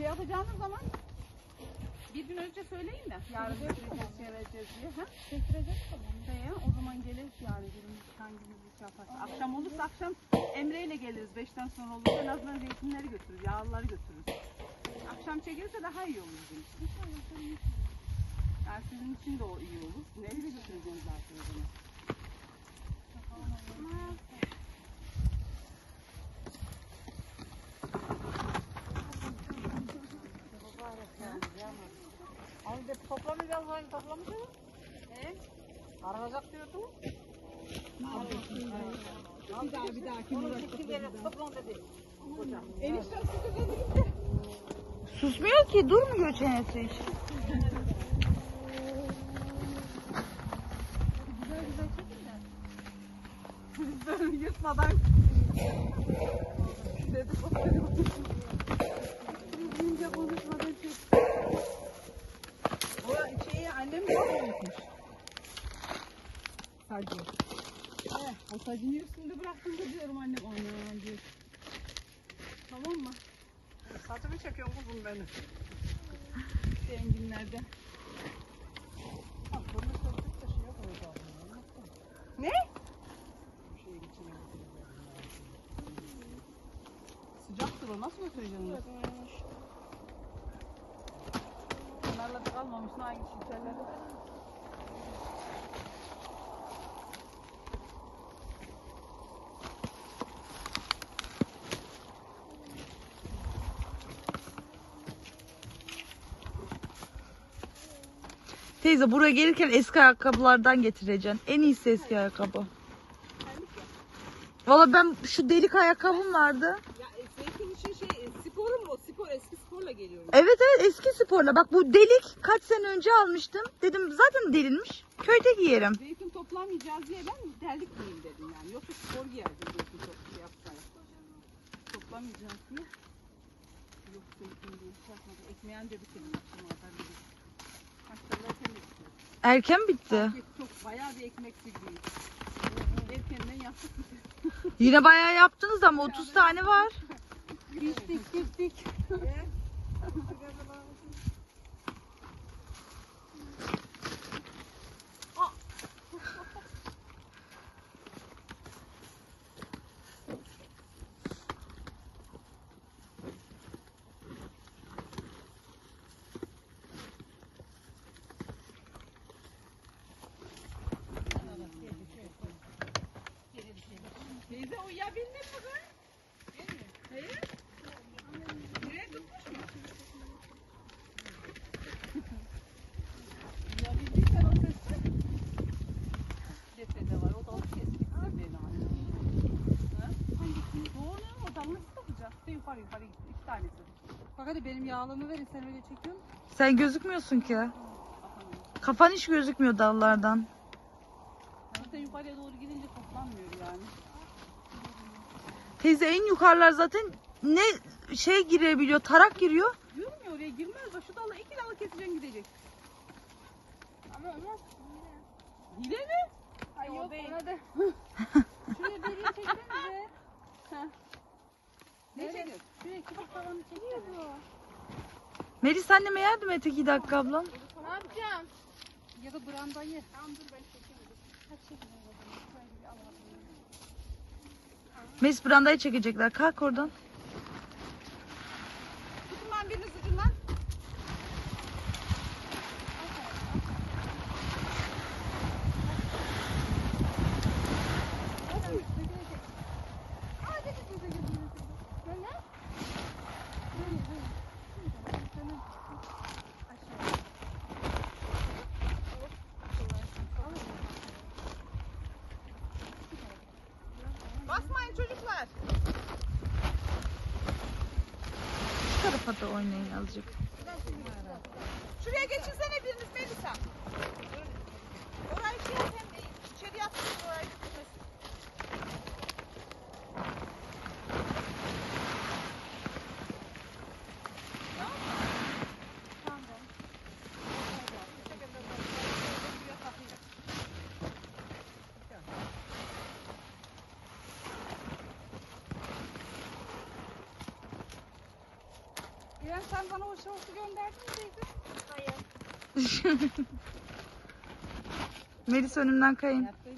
şey yapacağınız zaman bir gün önce söyleyin de yarın getireceğiz, şey vereceğiz diye. Ha? Getireceğiz tamam. Şeye, o zaman geliriz yani birimiz hangimiz şey yaparsa. Akşam olursa akşam Emre ile geliriz. Beşten sonra olursa en azından zeytinleri götürürüz, yağlıları götürürüz. Akşam çekilirse daha iyi olur bizim için. Yani sizin için de o iyi olur. Neyle götüreceğiz zaten o zaman. De toplamayacağız hani toplamayacağız. He? Aranacak diyordu. Bir daha bir daha kim Onu uğraşacak? iki kere toplam dedi. Size dedi gitti. Susmuyor ki durmuyor çenesi hiç. Güzel güzel çekin de. Biz böyle yırtmadan dedi konuşmadan çek. Şeyi annem çok unutmuş. Sacı. Eh, o sacını üstünde bıraktım da diyorum annem. Anam diyor. Tamam mı? Saçımı çekiyorum kuzum benim. Zenginlerde. Bak bunu söktük de şeye koyacağım. Ne? Sıcaktır o. Nasıl götüreceksin onu? Bunlarla da kalmamışsın hangi şekerlerde. Teyze buraya gelirken eski ayakkabılardan getireceksin. En iyisi eski ayakkabı. Valla ben şu delik ayakkabım vardı. Ya zeytin için şey e, sporu sporla geliyorum. Evet evet eski sporla. Bak bu delik kaç sene önce almıştım. Dedim zaten delinmiş. Köyde giyerim. Zeytin toplamayacağız diye ben terlik giyeyim dedim yani. Yoksa spor giyerdim zeytin toplu yapsaydım. Toplamayacağız diye. Yok zeytin diye şey yapmadım. Ekmeği anca bitirdim akşama kadar. Hastalar temizledim. Erken bitti. Çok bayağı bir ekmek sildim. Erkenden yaptık. Yine bayağı yaptınız ama 30 tane var. Diktik diktik. Teyze uyuyabildin mi kız? He? Nereye tutmuş mu? O. Cephede var. O da o kestik beni anne. Ha? Hangisini? Doğru o da nasıl takacak? İşte yukarı yukarı gitti. İki tanesi. Bak hadi benim yağlığımı verin sen öyle çekiyorsun. Sen gözükmüyorsun ki. Kafan hiç gözükmüyor dallardan. Zaten yukarıya doğru gidince toplanmıyor yani. Teyze en yukarılar zaten ne şey girebiliyor, tarak giriyor. Yürümüyor oraya girmez. Bak şu dalı iki dalı keseceksin gidecek. Ama olmaz. Hile mi? Ay yok değil. ona da. Şuraya deliği çeksenize. Ne çekiyorsun? Şuraya iki bak tavanı çekiyor bu. Melis anneme yardım et iki dakika ablam. Ne yapacağım? Ya da brandayı. Tamam dur ben çekeyim. Kaç çekeyim o zaman? Şöyle bir alalım. Melis brandayı çekecekler. Kalk oradan. Tarafa da oynayın azıcık. Şuraya geçirsene biriniz Melisa. Orayı şey yap hem de içeri yatsın orayı İrem sen bana o şortu gönderdin mi teyze? Hayır. Melis önümden kayın. Yaptığın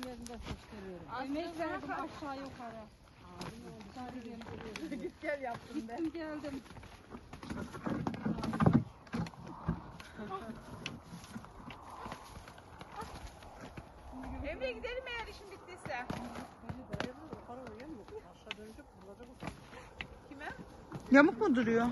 yerinde verdim aşağı yukarı. Git gel yaptım ben. Gittim geldim. Emre gidelim eğer işin bittiyse. Kime? Yamuk mu duruyor?